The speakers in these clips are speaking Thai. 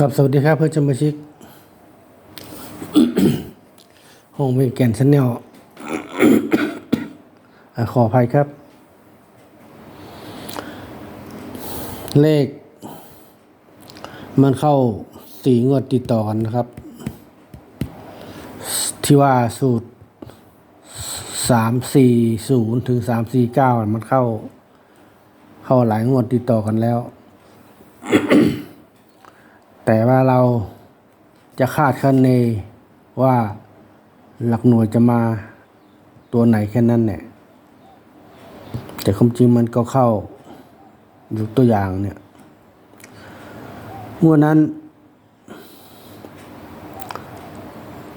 ครับ สวัสดีครับเพื่อนสมาชิกห้องเมนแกนชแนลขออภัยครับ เลข มันเข้าสีงวดติดต่อกันนะครับ ที่ว่าสูตรสามสี่ศูนย์ถึงสามสี่เก้ามันเข้า เข้าหลายงวดติดต่อกันแล้ว แต่ว่าเราจะคาดคะเนว่าหลักหน่วยจะมาตัวไหนแค่นั้นเนี่ยแต่ความจริงมันก็เข้าดูตัวอย่างเนี่ยเมื่อนั้น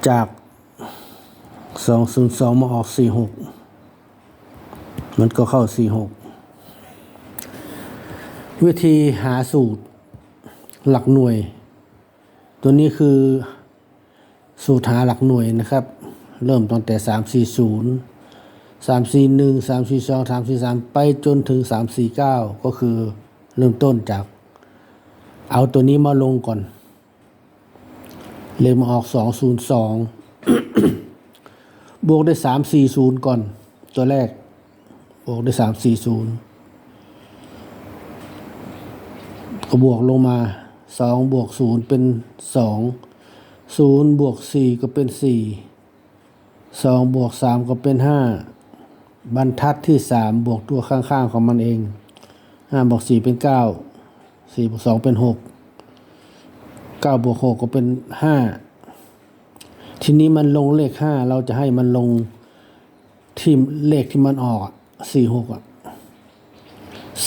จากสองศูนย์สองมาออกสี่หกมันก็เข้าสี่หกวิธีหาสูตรหลักหน่วย ตัวนี้คือสูตรหาหลักหน่วยนะครับ เริ่มตั้งแต่สามสี่ศูนย์สามสี่หนึ่งสามสี่สองสามสี่สามไปจนถึงสามสี่เก้าก็คือเริ่มต้นจาก เอาตัวนี้มาลงก่อน เลยมาออกสองศูนย์สองบวกได้สามสี่ศูนย์ก่อน ตัวแรก บวกได้สามสี่ศูนย์ก็บวกลงมา สองบวกศูนย์เป็นสองศูนย์บวกสี่ก็เป็นสี่สองบวกสามก็เป็นห้าบรรทัดที่สามบวกตัวข้างๆของมันเองห้าบวกสี่เป็นเก้าสี่บวกสองเป็นหกเก้าบวกหกก็เป็นห้าทีนี้มันลงเลขห้าเราจะให้มันลงที่เลขที่มันออกสี่หกอะ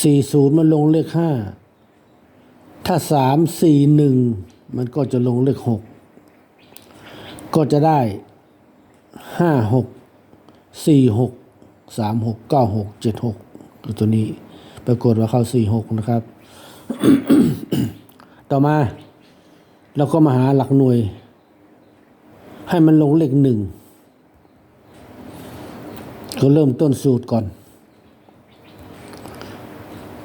สี่ศูนย์มันลงเลขห้า ถ้าสามสี่หนึ่งมันก็จะลงเลขหกก็จะได้ห้าหกสี่หกสามหกเก้าหกเจ็ดหกตัวนี้ปรากฏว่าเข้าสี่หกนะครับ ต่อมาเราก็มาหาหลักหน่วย ให้มันลงเลขหนึ่งก็เริ่มต้นสูตรก่อน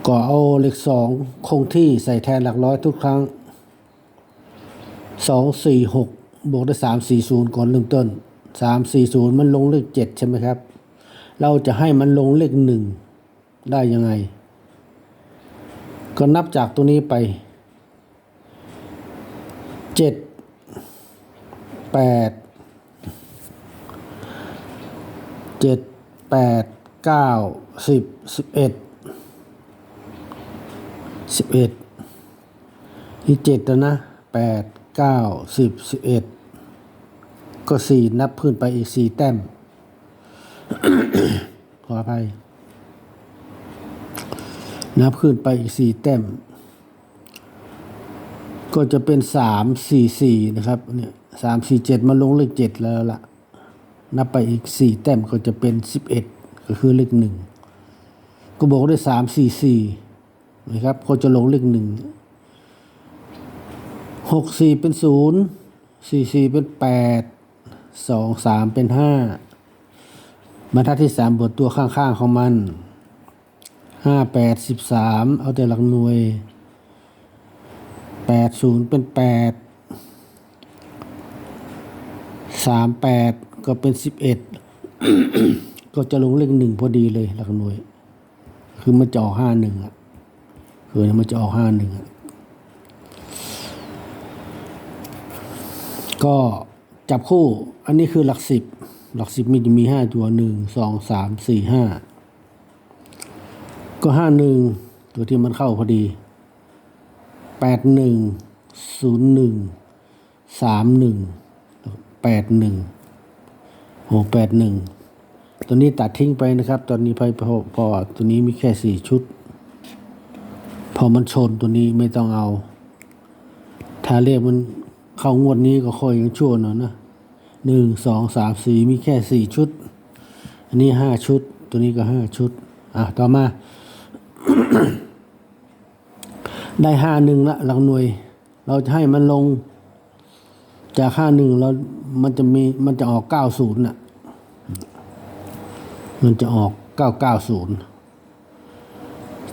ก็เอาเลขสองคงที่ใส่แทนหลักร้อยทุกครั้งสองสี่หกบวกด้วยสามสี่ศูนย์ก่อนเริ่มต้นสามสี่ศูนย์มันลงเลขเจ็ดใช่ไหมครับ เราจะให้มันลงเลขหนึ่งได้ยังไง ก็นับจากตัวนี้ไปเจ็ดแปดเจ็ดแปดเก้า สิบเอ็ดอีเจ็ดแล้วนะแปดเก้าสิบสิบเอ็ดก็สี่นับขึ้นไปอีกสี่แต้ม ขออภัย นับขึ้นไปอีกสี่แต้ม ก็จะเป็นสามสี่สี่นะครับเนี่ยสามสี่เจ็ดมาลงเลขเจ็ดแล้วล่ะ นับไปอีกสี่แต้มก็จะเป็นสิบเอ็ดก็คือเลขหนึ่งก็บอกด้วยสามสี่สี่ นะครับก็จะลงเลขหนึ่งหกสี่เป็นศูนย์สี่สี่เป็นแปดสองสามเป็นห้าบรรทัดที่สามบทตัวข้างๆของมันห้าแปดสิบสามเอาแต่หลักหน่วยแปดศูนย์เป็นแปดสามแปดก็เป็นสิบเอ็ดก็จะลงเลขหนึ่งพอดีเลยหลักหน่วย คือมันจะอห้าหนึ่งอะ คือมันจะออกห้าหนึ่งก็จับคู่ อันนี้คือหลักสิบ หลักสิบมีมีห้าตัวหนึ่งสองสามสี่ห้าก็ห้าหนึ่งตัวที่มันเข้าพอดีแปดหนึ่งศูนย์หนึ่งสามหนึ่งแปดหนึ่งโหแปดหนึ่งตัวนี้ตัดทิ้งไปนะครับ ตอนนี้พอพอพอตัวนี้มีแค่สี่ชุด พอมันชนตัวนี้ไม่ต้องเอา ถ้าเรียกมันเข้างวดนี้ก็ค่อยยังชั่วหน่อยนะหนึ่งสองสามสี่มีแค่สี่ชุด อันนี้ห้าชุด ตัวนี้ก็ห้าชุด อะ ต่อมา ได้ห้าหนึ่งละหลักหน่วย เราจะให้มันลง จากห้าหนึ่งเรา มันจะมีมันจะออกเก้าศูนย์น่ะ มันจะออกเก้าเก้าศูนย์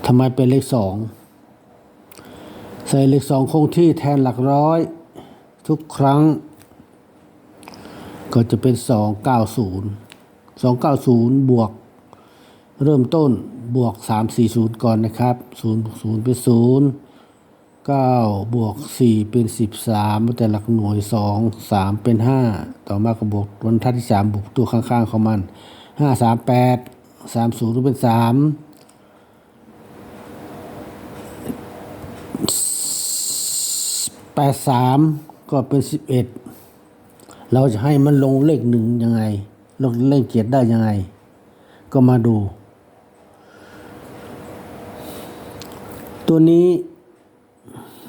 ทำไมเป็นเลขสอง ใส่เลขสองคงที่แทนหลักร้อย ทุกครั้ง ก็จะเป็น 290 290 บวก เริ่มต้นบวก 340 ก่อนนะครับ0 0เป็น0 9 บวก 4 เป็น 13 แต่หลักหน่วย 2 3 เป็น 5 ต่อมาก็บวกวันทัดที่ 3 บวกตัวข้างๆของมัน 5 3 8 30 เป็น 3 แปดสามก็เป็นสิบเอ็ดเราจะให้มันลงเลขหนึ่งยังไง ลงเลขเจ็ดได้ยังไง ก็มาดู ตัวนี้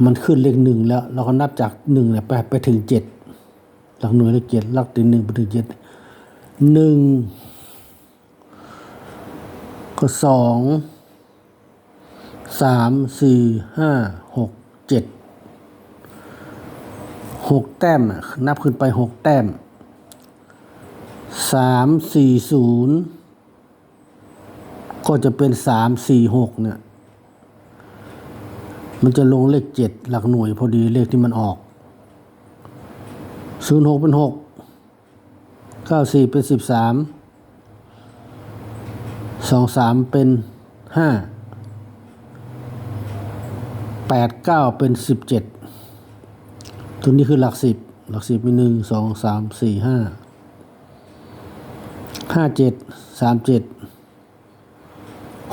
มันขึ้นเลขหนึ่งแล้ว เราก็นับจากหนึ่งไปไปถึงเจ็ดหลักหน่วยเลขเจ็ดหลักที่หนึ่งไปถึงเจ็ดหนึ่งก็สองสามสี่ห้าหกเจ็ด หกแต้มอะนับขึ้นไปหกแต้มสามสี่ศูนย์ก็จะเป็นสามสี่หกเนี่ย มันจะลงเลขเจ็ดหลักหน่วยพอดีเลขที่มันออกศูนย์หกเป็นหกเก้าสี่เป็นสิบสามสองสามเป็นห้าแปดเก้าเป็นสิบเจ็ด ตัวนี้คือหลักสิบ หลักสิบมีหนึ่งสองสามสี่ห้าห้าเจ็ดสามเจ็ด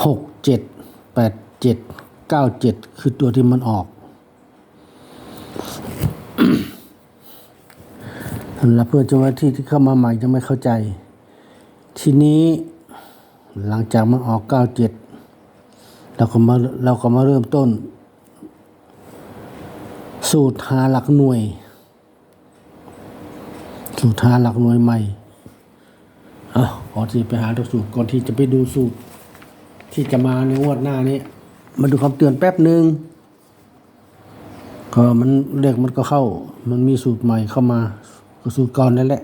หกเจ็ดแปดเจ็ดเก้าเจ็ดคือตัวที่มันออกสำหรับเพื่อนเจ้าหน้าที่ที่เข้ามาใหม่จะไม่เข้าใจ ทีนี้หลังจากมันออกเก้าเจ็ดเราก็มาเราก็มาเริ่มต้น สูตรหาหลักหน่วย สูตรหาหลักหน่วยใหม่อะก่อนที่ไปหาตัวสูตรก่อนที่จะไปดูสูตร ที่จะมาในงวดหน้านี้ มาดูคำเตือนแป๊บหนึ่งก็มันเลขมันก็เข้า มันมีสูตรใหม่เข้ามาก็สูตรก่อนนั่นแหละ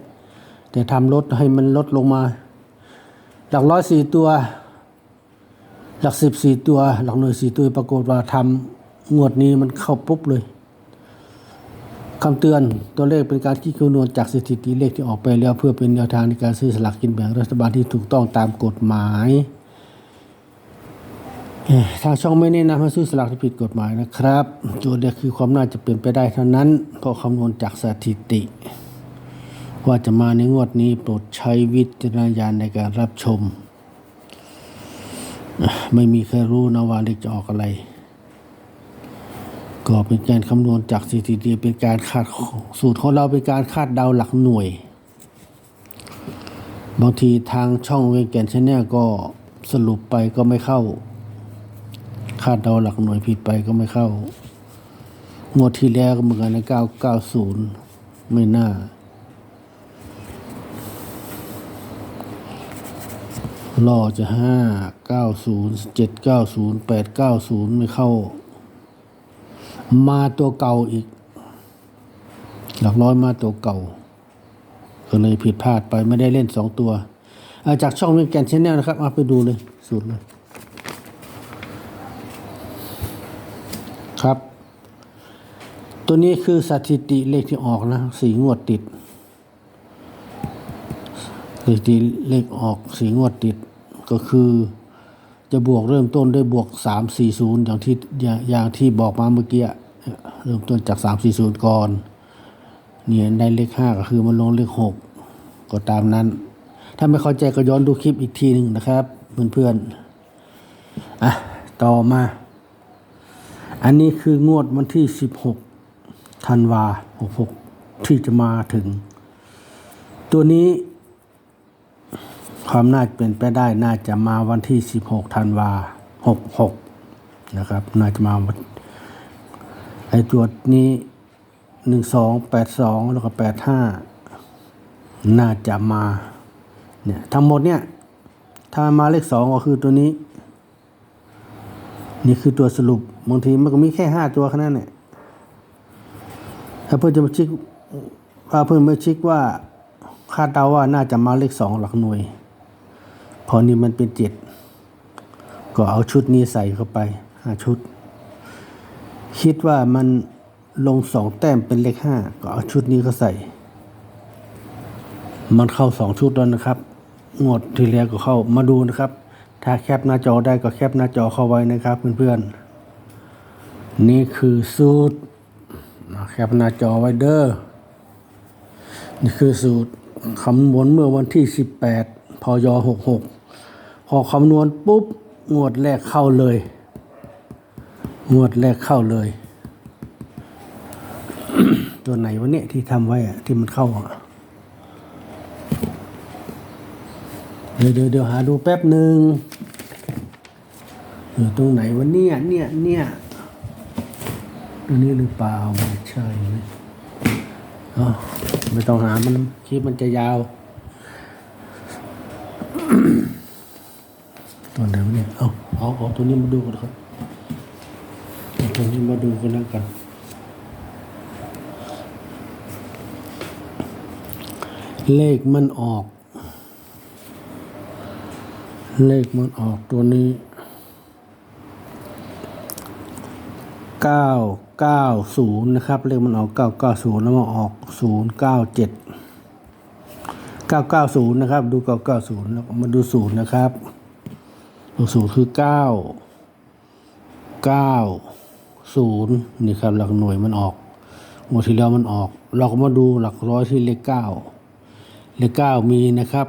แต่ทำลดให้มันลดลงมา หลักร้อยสี่ตัว หลักสิบสี่ตัว หลักหน่วยสี่ตัวปรากฏว่าทำงวดนี้มันเข้าปุ๊บเลย คำเตือนตัวเลขเป็นการคิดคำนวณจากสถิติเลขที่ออกไปแล้ว เพื่อเป็นแนวทางในการซื้อสลากกินแบ่งรัฐบาลที่ถูกต้องตามกฎหมายทางช่องไม่แนะนำให้ซื้อสลากที่ผิดกฎหมายนะครับโจทย์เดียวคือความน่าจะเป็นไปได้เท่านั้นเพราะคำนวณจากสถิติ ว่าจะมาในงวดนี้โปรดใช้วิจารณญาณในการรับชม ไม่มีใครรู้นะว่าเลขจะออกอะไร ก็เป็นการคำนวณจากสถิติเป็นการคาดสูตรของเราเป็นการคาดเดาหลักหน่วย บางทีทางช่องเวงแกนชแนลก็สรุปไปก็ไม่เข้า คาดเดาหลักหน่วยผิดไปก็ไม่เข้างวดที่แล้วก็เหมือนกันนะ990ไม่น่า ล่อจะห้าเก้าศูนย์เจ็ดเก้าศูนย์แปดเก้าศูนย์ไม่เข้า มาตัวเก่าอีก หลักร้อยมาตัวเก่าก็เลยผิดพลาดไปไม่ได้เล่นสองตัวอาจากช่องวิงแกนชแนลนะครับเอาไปดูเลยสูตรเลย ครับ ตัวนี้คือสถิติเลขที่ออกนะสีงวดติดสถิติเลขออกสีงวดติดก็คือ จะบวกเริ่มต้นด้วยบวกสามสี่ศูนย์อย่างที่อย่างที่บอกมาเมื่อกี้เริ่มต้นจากสามสี่ศูนย์ก่อนเนี่ยได้เลขห้าก็คือมันลงเลขหกก็ตามนั้น ถ้าไม่เข้าใจก็ย้อนดูคลิปอีกทีหนึ่งนะครับ เพื่อนๆอะต่อมา อันนี้คืองวดวันที่สิบหกธันวาหกหกที่จะมาถึง ตัวนี้ ความน่าจะเป็นไปได้น่าจะมาวันที่สิบหกธันวาหกหกนะครับ น่าจะมาวันไอตัวนี้หนึ่งสองแปดสองแล้วก็แปดห้าน่าจะมาเนี่ยทั้งหมดเนี่ย ถ้ามาเลขสองก็คือตัวนี้ นี่คือตัวสรุปบางทีมันก็มีแค่ห้าตัวแค่นั้นเนี่ยถ้าเพื่อนจะมาชิกว่าเพื่อนมาชิกว่าคาดเดาว่าน่าจะมาเลขสองหลักหน่วย พอนี่มันเป็นเจ็ดก็เอาชุดนี้ใส่เข้าไปห้าชุด คิดว่ามันลงสองแต้มเป็นเลขห้าก็เอาชุดนี้ก็ใส่ มันเข้าสองชุดแล้วนะครับงวดที่แล้วก็เข้ามาดูนะครับ ถ้าแคปหน้าจอได้ก็แคปหน้าจอเข้าไว้นะครับเพื่อนๆ นี่คือสูตรแคปหน้าจอไว้เด้อนี่คือสูตรคำนวณเมื่อวันที่ 18พย66 พอคำนวณปุ๊บงวดแรกเข้าเลย งวดแรกเข้าเลย ตัวไหนวะเนี่ยที่ทำไว้อะที่มันเข้าอะเดี๋ยวเดี๋ยวเดี๋ยวหาดูแป๊บหนึ่งอยู่ตรงไหนวะเนี่ยเนี่ยเนี่ยตรงนี้หรือเปล่าไม่ใช่นะอ๋อไม่ต้องหามันคลิปมันจะยาว ตัวไหนวะเนี่ย เอาเอาเอาตัวนี้มาดูกันครับตัวนี้มาดูกันแล้วกัน เลขมันออก เลขมันออกตัวนี้เก้าเก้าศูนย์นะครับ เลขมันออกเก้าเก้าศูนย์แล้วมาออกศูนย์เก้าเจ็ดเก้าเก้าศูนย์นะครับ ดูเก้าเก้าศูนย์แล้วมาดูศูนย์นะครับ ตัวศูนย์คือเก้าเก้าศูนย์นี่ครับหลักหน่วยมันออกงวดที่แล้วมันออก เราก็มาดูหลักร้อยที่เลขเก้าเลขเก้ามีนะครับ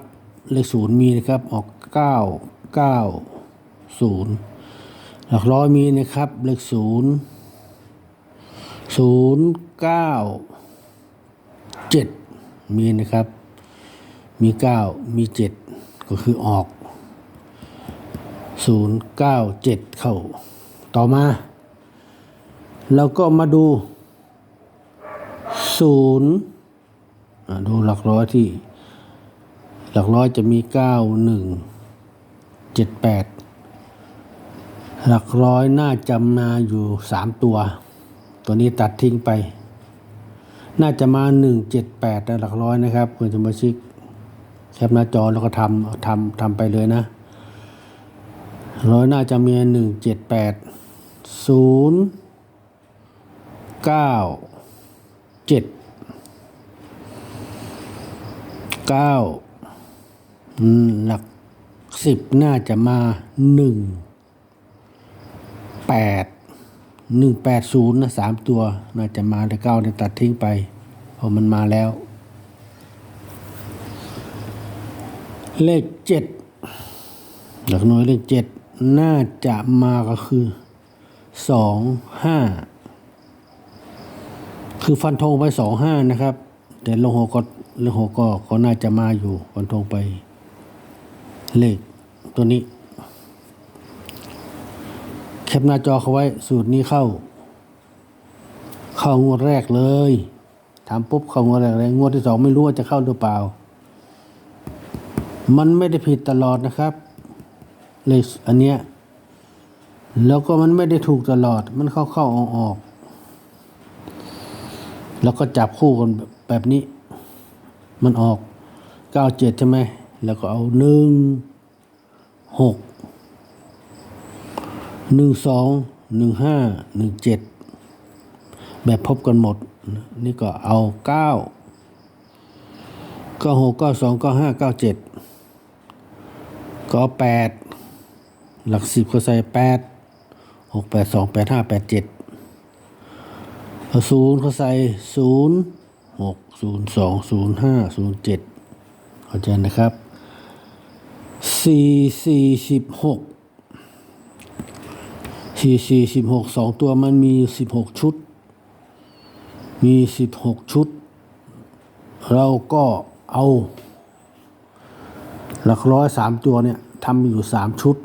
เลขศูนย์มีนะครับออกเก้าเก้าศูนย์หลักร้อยมีนะครับ เลขศูนย์ศูนย์เก้าเจ็ดมีนะครับ มีเก้ามีเจ็ดก็คือออก ศูนย์เก้าเจ็ดเข้า ต่อมาเราก็มาดูศูนย์ดูหลักร้อยที่ หลักร้อยจะมีเก้าหนึ่งเจ็ดแปดหลักร้อยน่าจะมาอยู่สามตัว ตัวนี้ตัดทิ้งไป น่าจะมาหนึ่งเจ็ดแปดหลักร้อยนะครับคุณสมาชิกแคปหน้าจอแล้วก็ทำทำทำไปเลยนะ ร้อยน่าจะมีหนึ่งเจ็ดแปดศูนย์เก้าเจ็ดเก้าหลักสิบน่าจะมาหนึ่งแปดหนึ่งแปดศูนย์นะสามตัว น่าจะมาแต่เก้าเนี่ยตัดทิ้งไปเพราะมันมาแล้ว เลขเจ็ดหลักหน่วยเลขเจ็ด น่าจะมาก็คือสองห้าคือฟันธงไปสองห้านะครับ แต่ลงหกก็ลงหกก็ก็น่าจะมาอยู่ฟันธงไปเลขตัวนี้แคปหน้าจอเขาไว้สูตรนี้เข้า เข้างวดแรกเลยถามปุ๊บเข้างวดแรกเลยงวดที่สองไม่รู้ว่าจะเข้าหรือเปล่า มันไม่ได้ผิดตลอดนะครับ เลยอันเนี้ยแล้วก็มันไม่ได้ถูกตลอด มันเข้าเข้าออกออก แล้วก็จับคู่กันแบบนี้ มันออกเก้าเจ็ดใช่ไหม แล้วก็เอาหนึ่งหกหนึ่งสองหนึ่งห้าหนึ่งเจ็ดแบบพบกันหมด นี่ก็เอาเก้าก็หกก็สองก็ห้าเก้าเจ็ดก็แปด หลักสิบก็ใส่แปดหกแปดสองแปดห้าแปดเจ็ดศูนย์เขาใส่ศูนย์หกศูนย์สองศูนย์ห้าศูนย์เจ็ดเข้าใจนะครับสี่สี่สิบหกสี่สี่สิบหกสองตัวมันมีสิบหกชุด มีสิบหกชุด เราก็เอา หลักร้อยสามตัวเนี่ยทำอยู่สามชุด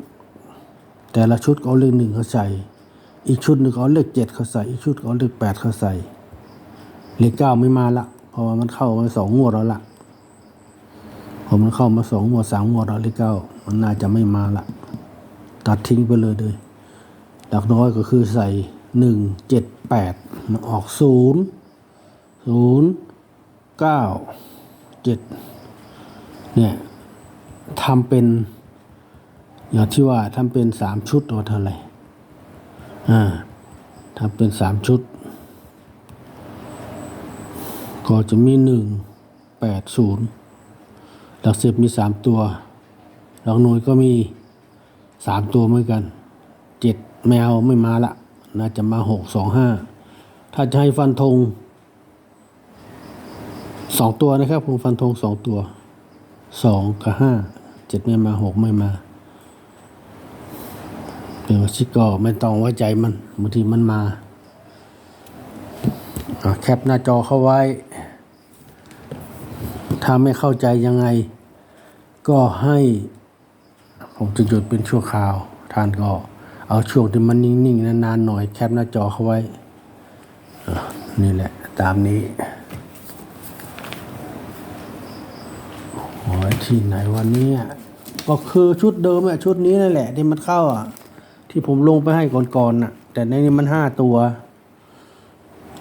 แต่ละชุดก็เอาเลขหนึ่งเขาใส่ อีกชุดหนึ่งก็เอาเลขเจ็ดเขาใส่ อีกชุดก็เอาเลขแปดเขาใส่ เลขเก้าไม่มาละเพราะว่ามันเข้ามาสองงวดแล้วละพอมันเข้ามาสองงวดสามงวดแล้วเลขเก้ามันน่าจะไม่มาละตัดทิ้งไปเลยเลย หลักน้อยก็คือใส่หนึ่งเจ็ดแปดมันออกศูนย์ศูนย์เก้าเจ็ดเนี่ยทำเป็น อย่างที่ว่าทำเป็นสามชุดตัวเท่าไหร่อ่าทำเป็นสามชุด ก็จะมีหนึ่งแปดศูนย์หลักสิบมีสามตัว หลักหน่วยก็มีสามตัวเหมือนกันเจ็ดแมวไม่มาละน่าจะมาหกสองห้าถ้าจะให้ฟันธงสองตัวนะครับผมฟันธงสองตัวสองกับห้าเจ็ดไม่มาหกไม่มา เป็นว่าชิกก็ไม่ต้องไว้ใจมันบางทีมันมาแคปหน้าจอเข้าไว้ ถ้าไม่เข้าใจยังไง ก็ให้ ผมจะหยุดเป็นชั่วคราว ท่านก็เอาช่วงที่มันนิ่งๆนานๆหน่อยแคปหน้าจอเข้าไว้ นี่แหละ ตามนี้โอ้ยที่ไหนวันนี้ก็คือชุดเดิมอะชุดนี้นั่นแหละที่มันเข้าอะ ที่ผมลงไปให้ก่อนๆน่ะ แต่ในนี้มันห้าตัว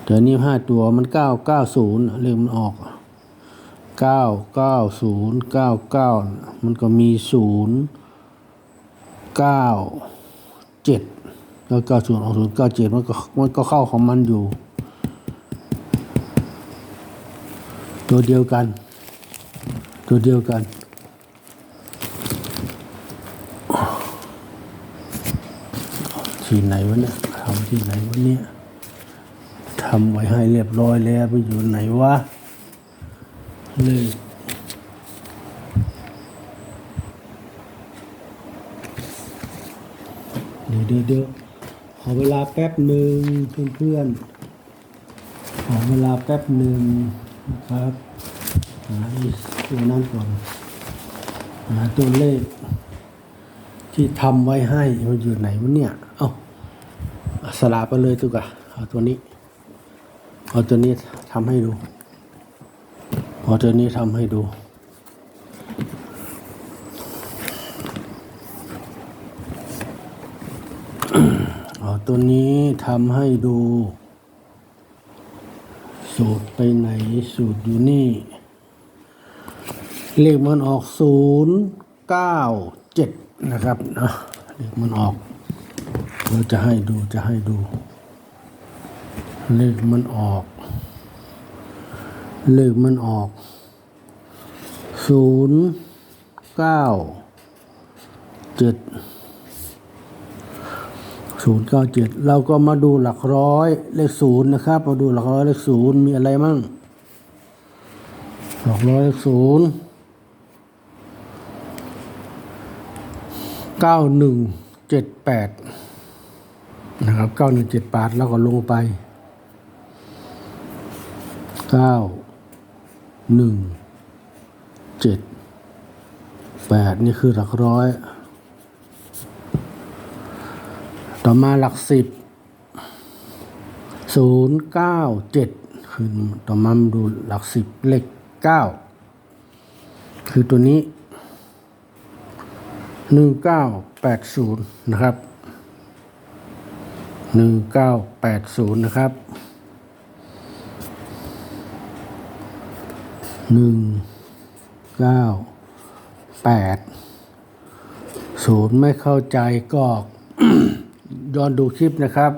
เดี๋ยวนี้ห้าตัวมันเก้าเก้าศูนย์เรื่องมันออกเก้าเก้าศูนย์เก้าเก้ามันก็มีศูนย์เก้าเจ็ดแล้วเก้าศูนย์ออกศูนย์เก้าเจ็ดมันก็มันก็เข้าของมันอยู่ ตัวเดียวกัน ตัวเดียวกัน ที่ไหนวะเนี่ยทำที่ไหนวะเนี่ยทำไว้ให้เรียบร้อยแล้วไปอยู่ไหนวะเลยเดี๋ยวเดี๋ยวเดี๋ยวขอเวลาแป๊บหนึ่งเพื่อนๆขอเวลาแป๊บหนึ่งนะครับหาตัวนั้นก่อนหาตัวเลข ที่ทำไว้ให้มันอยู่ไหนวะเนี่ย เอ้าสลาไปเลยตุกะเอาตัวนี้ เอาตัวนี้ทำให้ดูพอาตัวนี้ทำให้ดูเอาตัวนี้ทำให้ดู สูตรไปไหนสูตรอยู่นี่ เลขมันออกศูนย์เก้าเจ็ด นะครับนะเลขมันออกเราจะให้ดูจะให้ดู เลขมันออก เลขมันออกศูนย์เก้าเจ็ดศูนย์เก้าเจ็ดเราก็มาดูหลักร้อยเลขศูนย์นะครับ มาดูหลักร้อยเลขศูนย์มีอะไรมั่งหลักร้อยเลขศูนย์ เก้าหนึ่งเจ็ดแปดนะครับเก้าหนึ่งเจ็ดแปดแล้วก็ลงไปเก้าหนึ่งเจ็ดแปดนี่คือหลักร้อย ต่อมาหลักสิบศูนย์เก้าเจ็ดคือต่อมามาดูหลักสิบเลขเก้าคือตัวนี้ หนึ่งเก้าแปดศูนย์นะครับหนึ่งเก้าแปดศูนย์นะครับหนึ่งเก้าแปดศูนย์ไม่เข้าใจก็ย้อนดูคลิปนะครับ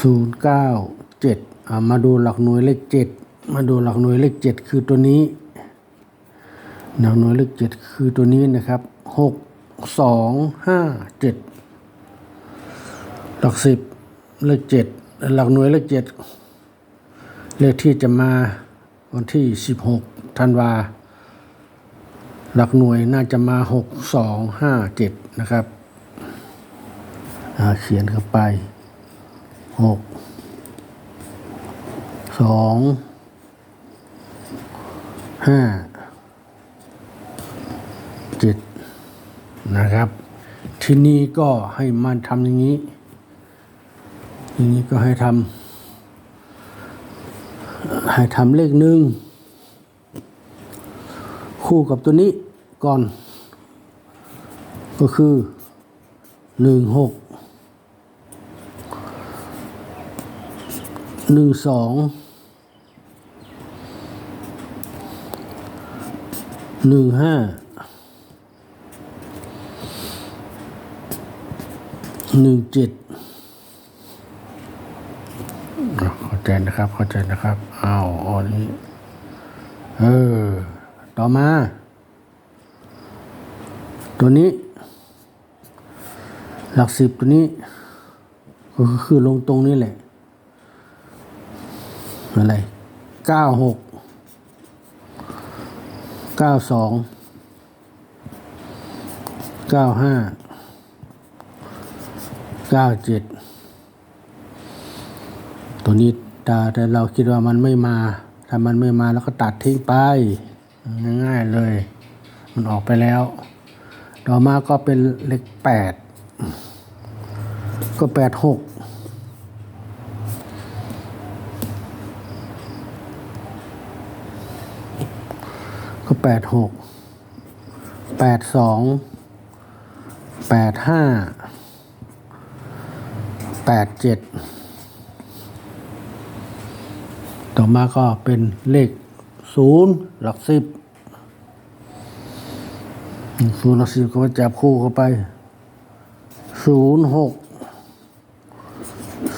ศูนย์เก้าเจ็ดมาดูหลักหน่วยเลขเจ็ดมาดูหลักหน่วยเลขเจ็ดคือตัวนี้ หลักหน่วยเลขเจ็ดคือตัวนี้นะครับหกสองห้าเจ็ดหลักสิบเลขเจ็ดหลักหน่วยเลขเจ็ดเลขที่จะมาวันที่สิบหกธันวา หลักหน่วยน่าจะมาหกสองห้าเจ็ดนะครับเขียนเข้าไปหกสองห้า จ็ดนะครับ ทีนี้ก็ให้มันทำอย่างนี้ทีนี้ก็ให้ทำให้ทำเลขหนึ่งคู่กับตัวนี้ก่อน ก็คือหนึ่งหกหนึ่งสองหนึ่งห้า หนึ่งเจ็ดเข้าใจนะครับเข้าใจนะครับอ้าวอันนี้เออ ต่อมา ตัวนี้ หลักสิบตัวนี้ก็คือลงตรงนี้แหละ อะไรเก้าหกเก้าสองเก้าห้า เก้าเจ็ดตัวนี้แต่เราคิดว่ามันไม่มา ถ้ามันไม่มาแล้วก็ตัดทิ้งไป ง่ายๆเลย มันออกไปแล้ว ต่อมาก็เป็นเลขแปดก็แปดหกก็แปดหกแปดสองแปดห้า แปดเจ็ดต่อมาก็เป็นเลขศูนย์หลักสิบศูนย์หลักสิบก็มาจับคู่เข้าไปศูนย์หก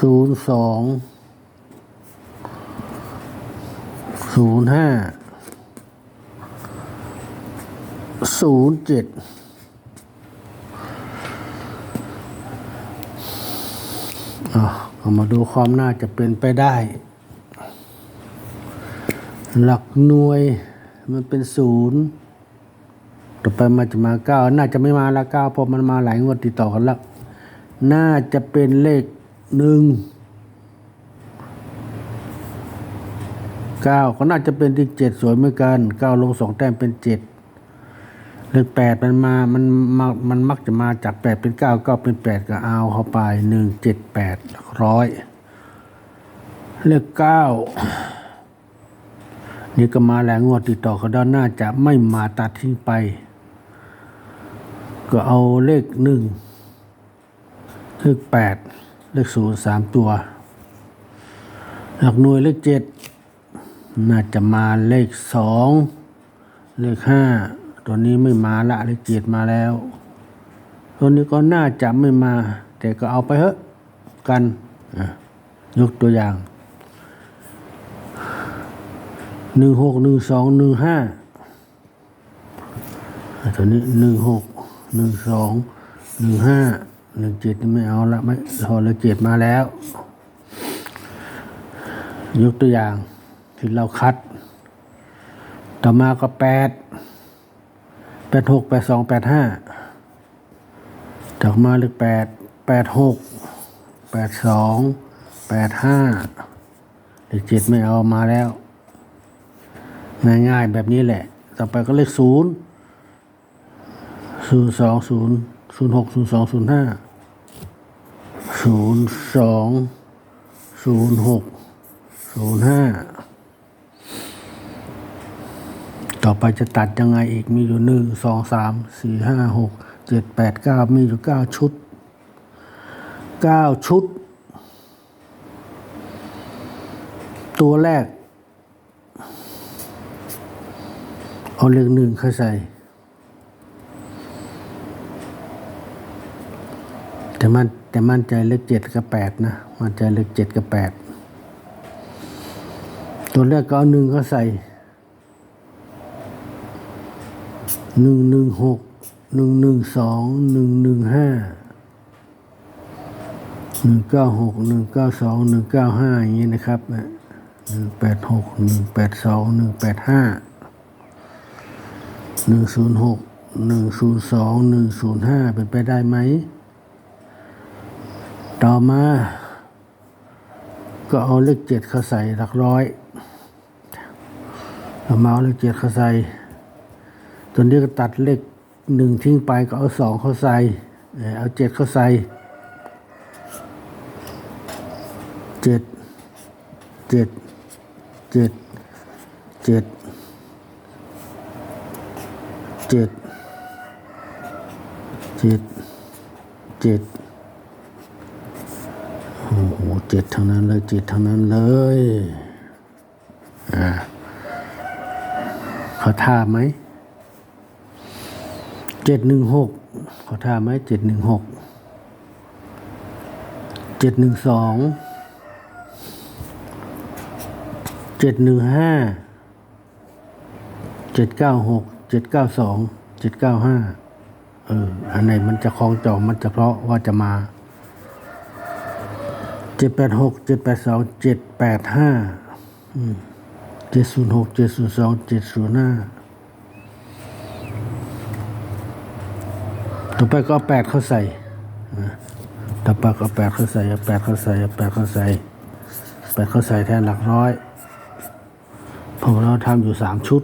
ศูนย์สองศูนย์ห้าศูนย์เจ็ด อะก็มาดูความน่าจะเป็นไปได้ หลักหน่วยมันเป็นศูนย์ต่อไปมันจะมาเก้าน่าจะไม่มาละเก้าเพราะมันมาหลายงวดติดต่อกันล้วน่าจะเป็นเลขหนึ่งเก้าก็น่าจะเป็นที่เจ็ดสวยเหมือนกันเก้าลงสองแต้มเป็นเจ็ด เลขแปดมันมา มันมามันมักจะมาจากแปดเป็นเก้าเก้าเป็นแปดก็เอาเข้าไปหนึ่งเจ็ดแปดร้อยเลขเก้านี่ก็มาแล้วงวดติดต่อกันด้านหน้าจะไม่มาตัดทิ้งไป ก็เอาเลขหนึ่งเลขแปดเลขศูนย์สามตัวหลักหน่วยเลขเจ็ดน่าจะมาเลขสองเลขห้า ตัวนี้ไม่มาละเลขเจ็ดมาแล้วตัวนี้ก็น่าจะไม่มา แต่ก็เอาไปเถอะกันยกตัวอย่างหนึ่งหกหนึ่งสองหนึ่งห้าตัวนี้หนึ่งหกหนึ่งสองหนึ่งห้าหนึ่งเจ็ดไม่เอาละไม่พอเลยเจ็ดมาแล้ว ยกตัวอย่างที่เราคัด ต่อมาก็แปด แปดหกแปดสองแปดห้าต่อมาเลขแปดแปดหกแปดสองแปดห้าเลขเจ็ดไม่เอามาแล้วง่ายๆแบบนี้แหละ ต่อไปก็เลขศูนย์ศูนย์สองศูนย์ศูนย์หกศูนย์สองศูนย์ห้าศูนย์สองศูนย์หกศูนย์ห้า ต่อไปจะตัดยังไงอีกมีอยู่หนึ่งสองสามสี่ห้าหกเจ็ดแปดเก้ามีอยู่เก้าชุดเก้าชุด ตัวแรก เอาเลขหนึ่งเข้าใส่แต่มันแต่มั่นใจเลขเจ็ดกับแปดนะมั่นใจเลขเจ็ดกับแปดตัวแรกก็เอาหนึ่งเข้าใส่ หนึ่งหนึ่งหกหนึ่งหนึ่งสองหนึ่งหนึ่งห้าหนึ่งเก้าหกหนึ่งเก้าสองหนึ่งเก้าห้าอย่างนี้นะครับหนึ่งแปดหกหนึ่งแปดสองหนึ่งแปดห้าหนึ่งศูนย์หกหนึ่งศูนย์สองหนึ่งศูนย์ห้าเป็นไปได้ไหม ต่อมา ก็เอาเลขเจ็ดเข้าใส่หลักร้อยเอามาเอาเลขเจ็ดเข้าใส่ ตัวนี้ก็ตัดเลขหนึ่งทิ้งไปก็เอาสองเข้าใส่เอ่อเอาเจ็ดเข้าใส่เจ็ดเจ็ดเจ็ดเจ็ดเจ็ดเจ็ดเจ็ดโอ้โหเจ็ดทั้งนั้นเลยเจ็ดทั้งนั้นเลยอ่าเขาท่าไหม เจ็ดหนึ่งหกขาท่าไหมเจ็ดหนึ่งหกเจ็ดหนึ่งสองเจ็ดหนึ่งห้าเจ็ดเก้าหกเจ็ดเก้าสองเจ็ดเก้าห้าเออ อันไหนมันจะคลองจองมันจะเพราะว่าจะมาเจ็ดแปดหกเจ็ดแปดสองเจ็ดแปดห้าเจ็ดศูนย์หกเจ็ดศูนย์สองเจ็ดศูนย์ห้า ต่อไปก็แปดเข้าใส่ต่อไปก็แปดเข้าใส่แปดเข้าใส่แปดเข้าใส่แปดเข้าใส่แทนหลักร้อยผมเราทำอยู่สามชุด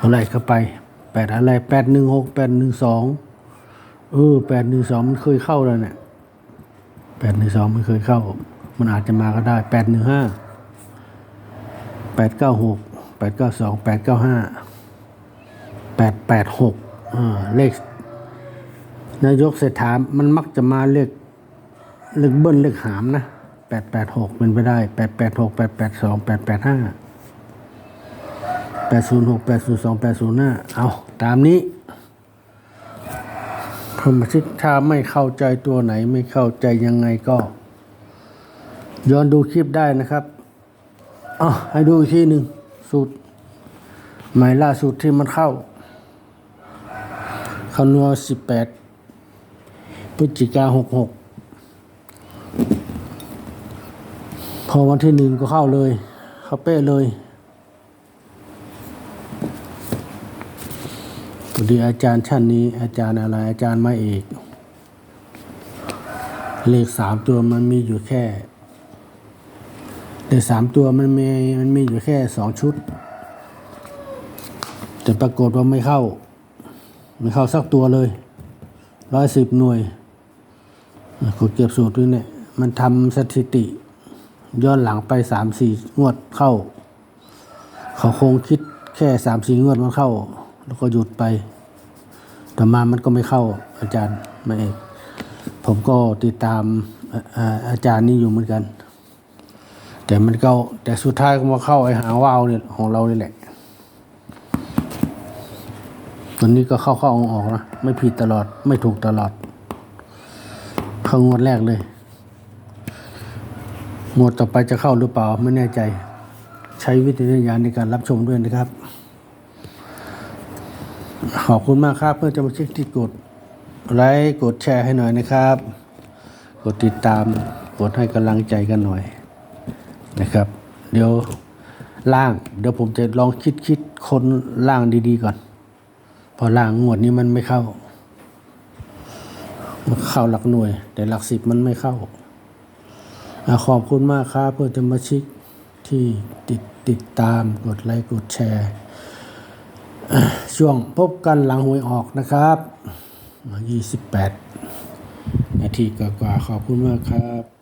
อะไรเข้าไปแปดอะไรแปดหนึ่งหกแปดหนึ่งสองเออแปดหนึ่งสองมันเคยเข้าแล้วเนี่ยแปดหนึ่งสองมันเคยเข้า มันอาจจะมาก็ได้แปดหนึ่งห้าแปดเก้าหกแปดเก้าสองแปดเก้าห้าแปดแปดหก เลขนายกเศรษฐามันมักจะมาเลขเลขเบิ้ลเลขหามนะแปดแปดหกเป็นไปได้แปดแปดหกแปดแปดสองแปดแปดห้าแปดศูนย์หกแปดศูนย์สองแปดศูนย์ห้าเอาตามนี้ผมชิดถ้าไม่เข้าใจตัวไหนไม่เข้าใจยังไงก็ ย้อนดูคลิปได้นะครับอ๋อให้ดูอีกทีหนึ่งสูตรใหม่ล่าสุดที่มันเข้า คำนวณสิบแปดพฤศจิกาหกหกพอวันที่หนึ่งก็เข้าเลย เข้าเป๊ะเลย พอดีอาจารย์ชั้นนี้ อาจารย์อะไร อาจารย์มาเอกเลขสามตัวมันมีอยู่แค่เลขสามตัวมันมีมันมีอยู่แค่สองชุด แต่ปรากฏว่าไม่เข้า ไม่เข้าสักตัวเลยร้อยสิบหน่วยกดเก็บสูตรด้วยเนี่ย มันทำสถิติ ย้อนหลังไปสามสี่งวดเข้า เขาคงคิดแค่สามสี่งวดมันเข้า แล้วก็หยุดไปต่อมามันก็ไม่เข้าอาจารย์มาเอกผมก็ติดตามอาจารย์นี่อยู่เหมือนกัน แต่มันก็แต่สุดท้ายก็มาเข้าไอ้หาว่าวเนี่ยของเราเนี่แหละ ตัวนี้ก็เข้าเข้าออกออกนะ ไม่ผิดตลอดไม่ถูกตลอด เข้างวดแรกเลย งวดต่อไปจะเข้าหรือเปล่าไม่แน่ใจ ใช้วิจารณญาณในการรับชมด้วยนะครับ ขอบคุณมากครับเพื่อจะมาเช็คที่กดไลค์กดแชร์ให้หน่อยนะครับ กดติดตามกดให้กำลังใจกันหน่อยนะครับ เดี๋ยวล่าง เดี๋ยวผมจะลองคิดคิดคนล่างดีๆก่อน พอล่างงวดนี้มันไม่เข้า มันเข้าหลักหน่วย แต่หลักสิบมันไม่เข้าอขอบคุณมากครับเพื่อจะมาชิกที่ติดติดตามกดไลค์กดแชร์ ช่วงพบกันหลังหวยออกนะครับ 28 นาทีกว่าๆขอบคุณมากครับ